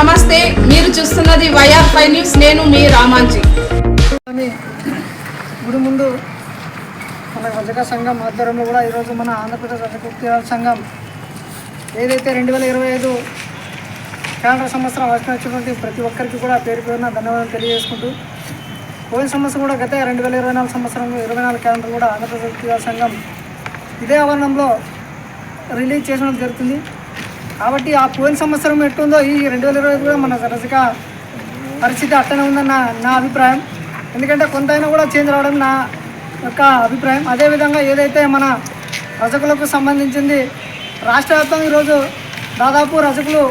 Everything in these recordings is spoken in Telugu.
నమస్తే మీరు చూస్తున్నది వైఆర్ ఫైవ్ న్యూస్ నేను మీ రామాంజీ. అని గుడి ముందు మన రజక సంఘం ఆధ్వర్యంలో కూడా ఈరోజు మన ఆంధ్రప్రదేశ్ రజక సంఘం ఏదైతే రెండు వేల ఇరవై ఐదు క్యాలెండర్ సంవత్సరం వచ్చినటువంటి ప్రతి ఒక్కరికి కూడా పేరు పేరున ధన్యవాదాలు తెలియజేసుకుంటూ పోయిన సంవత్సరం కూడా గత రెండు వేల ఇరవై నాలుగు సంవత్సరంలో ఇరవై నాలుగు క్యాలెండర్ కూడా ఆంధ్రప్రదేశ్ సంఘం ఇదే ఆవరణంలో రిలీజ్ చేయడం జరుగుతుంది. కాబట్టి ఆ పోయిన సంవత్సరం ఎట్టుందో ఈ రెండు వేల ఇరవై కూడా మన రజక పరిస్థితి అట్టనే ఉందని నా నా అభిప్రాయం. ఎందుకంటే కొంతైనా కూడా చేంజ్ రావడం నా యొక్క అభిప్రాయం. అదేవిధంగా ఏదైతే మన రజకులకు సంబంధించింది రాష్ట్ర వ్యాప్తంగా ఈరోజు దాదాపు రజకులు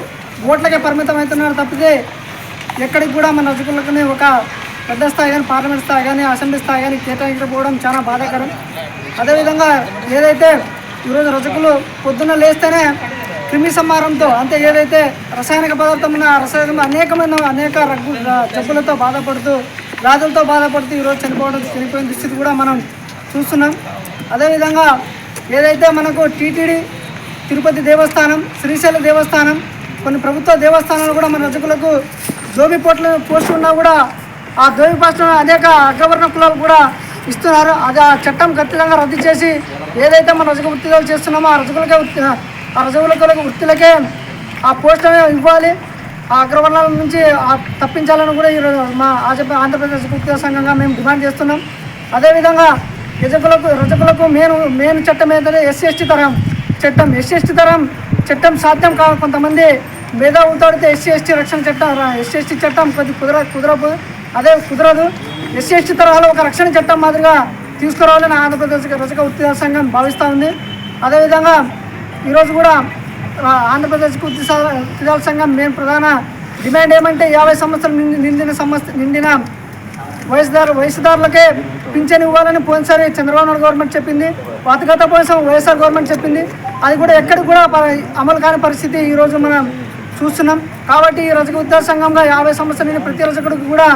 ఓట్లకే పరిమితం అవుతున్నారు తప్పితే ఎక్కడికి కూడా మన రజకులకునే ఒక పెద్ద స్థాయి కానీ పార్లమెంట్ స్థాయి కానీ అసెంబ్లీ స్థాయి కానీ కేటాయించకపోవడం చాలా బాధాకరం. అదేవిధంగా ఏదైతే ఈరోజు రజకులు పొద్దున్న లేస్తేనే క్రిమి సంహారంతో అంటే ఏదైతే రసాయనిక పదార్థం ఉన్న రసాయనం అనేకమైన అనేక రగ్గు జబ్బులతో బాధపడుతూ వ్యాధులతో బాధపడుతూ ఈరోజు చనిపోవడం చనిపోయిన దుస్థితి కూడా మనం చూస్తున్నాం. అదేవిధంగా ఏదైతే మనకు టీటీడీ తిరుపతి దేవస్థానం శ్రీశైల దేవస్థానం కొన్ని ప్రభుత్వ దేవస్థానాలు కూడా మన రజకులకు దోమి పోట్లు పోస్టులు ఉన్నా కూడా ఆ దోమి పోస్టులు అనేక అగ్రవర్ణ కులాలు కూడా ఇస్తున్నారు. అది ఆ చట్టం ఖచ్చితంగా రద్దు చేసి ఏదైతే మన రజక వృత్తిలో చేస్తున్నామో ఆ రజకులకే వృత్తి ఆ వృత్తులకే ఆ పోస్టులనే ఇవ్వాలి. ఆ అగ్రవర్ణాల నుంచి తప్పించాలని కూడా ఈరోజు మా ఆజప ఆంధ్రప్రదేశ్ వృత్తి సంఘంగా మేము డిమాండ్ చేస్తున్నాం. అదేవిధంగా రజకులకు రజకులకు మెయిన్ మెయిన్ చట్టం ఏంటంటే ఎస్సీ ఎస్టీ తరం చట్టం. ఎస్సీ ఎస్టీ తరం చట్టం సాధ్యం కాదు కొంతమంది మేధావులతో ఎస్సీ ఎస్టీ రక్షణ చట్టం ఎస్సీ ఎస్టీ చట్టం కొద్ది కుదర కుదరదు. అదే కుదరదు. ఎస్సీ ఎస్టీ తరహాలో ఒక రక్షణ చట్టం మాదిరిగా తీసుకురావాలని ఆంధ్రప్రదేశ్ రజక ఉత్తీర్ణ సంఘం భావిస్తూ ఉంది. అదేవిధంగా ఈరోజు కూడా ఆంధ్రప్రదేశ్ ఆంధ్రప్రదేశ్ ఉత్తేజ సంఘం మేము ప్రధాన డిమాండ్ ఏమంటే యాభై సంవత్సరాలు నిండిన సంవత్సరం నిండిన వయసుదారు వయసుదారులకే పింఛన్ ఇవ్వాలని పోయినసారి చంద్రబాబు నాయుడు గవర్నమెంట్ చెప్పింది పాత గత పోయిన వైఎస్ఆర్ గవర్నమెంట్ చెప్పింది. అది కూడా ఎక్కడికి కూడా అమలు కాని పరిస్థితి ఈరోజు మనం చూస్తున్నాం. కాబట్టి ఈ రజక ఉద్యోగ సంఘంగా యాభై సంవత్సరాలు ప్రతి రజకుడికి కూడా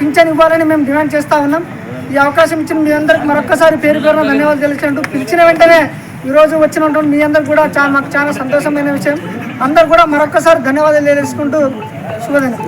పింఛన్ ఇవ్వాలని మేము డిమాండ్ చేస్తూ ఉన్నాం. ఈ అవకాశం ఇచ్చిన మీ అందరికి మరొక్కసారి పేరు పేరున ధన్యవాదాలు తెలిసినట్టు పిలిచిన వెంటనే ఈరోజు వచ్చినటువంటి మీ అందరు కూడా చాలా మాకు చాలా సంతోషమైన విషయం. అందరు కూడా మరొకసారి ధన్యవాదాలు తెలియజేసుకుంటూ శుభదినం.